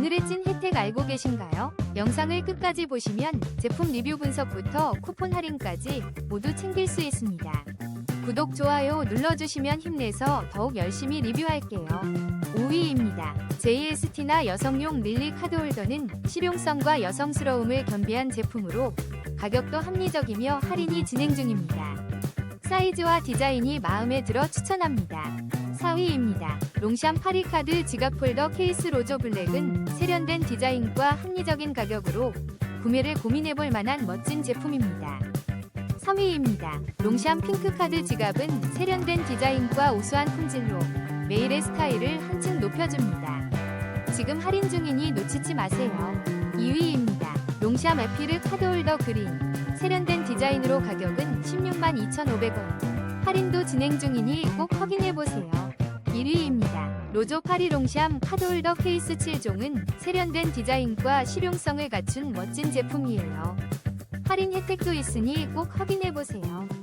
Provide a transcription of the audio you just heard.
오늘의 찐 혜택 알고 계신가요? 영상을 끝까지 보시면 제품 리뷰 분석부터 쿠폰 할인까지 모두 챙길 수 있습니다. 구독, 좋아요 눌러주시면 힘내서 더욱 열심히 리뷰할게요. 5위입니다. JST나 여성용 릴리 카드홀더는 실용성과 여성스러움을 겸비한 제품으로 가격도 합리적이며 할인이 진행 중입니다. 사이즈와 디자인이 마음에 들어 추천합니다. 4위입니다. 롱샴 파리카드 지갑 폴더 케이스 로조 블랙은 세련된 디자인과 합리적인 가격으로 구매를 고민해볼 만한 멋진 제품입니다. 3위입니다. 롱샴 핑크카드 지갑은 세련된 디자인과 우수한 품질로 매일의 스타일을 한층 높여줍니다. 지금 할인 중이니 놓치지 마세요. 2위입니다. 롱샴 에피르 카드홀더 그린 세련된 디자인으로 가격은 16만 2,500원. 할인도 진행 중이니 꼭 확인해보세요. 1위입니다. 로조 파리 롱샴 카드홀더 케이스 7종은 세련된 디자인과 실용성을 갖춘 멋진 제품이에요. 할인 혜택도 있으니 꼭 확인해보세요.